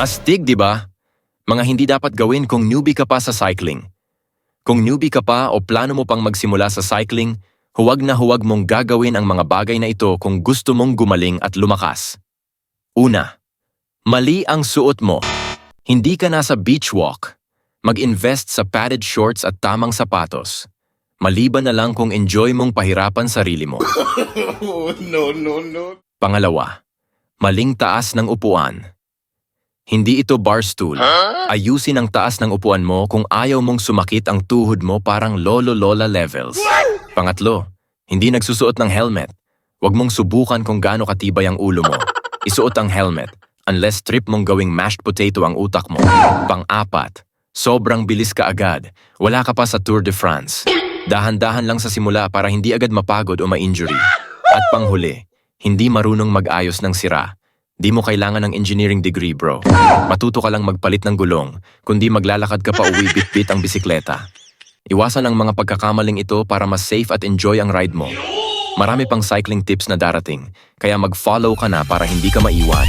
Astig, di ba? Mga hindi dapat gawin kung newbie ka pa sa cycling. Kung newbie ka pa o plano mo pang magsimula sa cycling, huwag na huwag mong gagawin ang mga bagay na ito kung gusto mong gumaling at lumakas. Una, mali ang suot mo. Hindi ka nasa beach walk. Mag-invest sa padded shorts at tamang sapatos. Maliban na lang kung enjoy mong pahirapan sarili mo. Oh, no, no, no. Pangalawa, maling taas ng upuan. Hindi ito bar stool. Ayusin ang taas ng upuan mo kung ayaw mong sumakit ang tuhod mo parang lolo-lola levels. Pangatlo, hindi nagsusuot ng helmet. Huwag mong subukan kung gaano katibay ang ulo mo. Isuot ang helmet unless trip mong gawing mashed potato ang utak mo. Pang-apat, sobrang bilis ka agad. Wala ka pa sa Tour de France. Dahan-dahan lang sa simula para hindi agad mapagod o ma-injury. At panghuli, hindi marunong mag-ayos ng sira. Di mo kailangan ng engineering degree, bro. Matuto ka lang magpalit ng gulong, kundi maglalakad ka pa uwi bit-bit ang bisikleta. Iwasan ang mga pagkakamaling ito para mas safe at enjoy ang ride mo. Marami pang cycling tips na darating, kaya mag-follow ka na para hindi ka maiwan.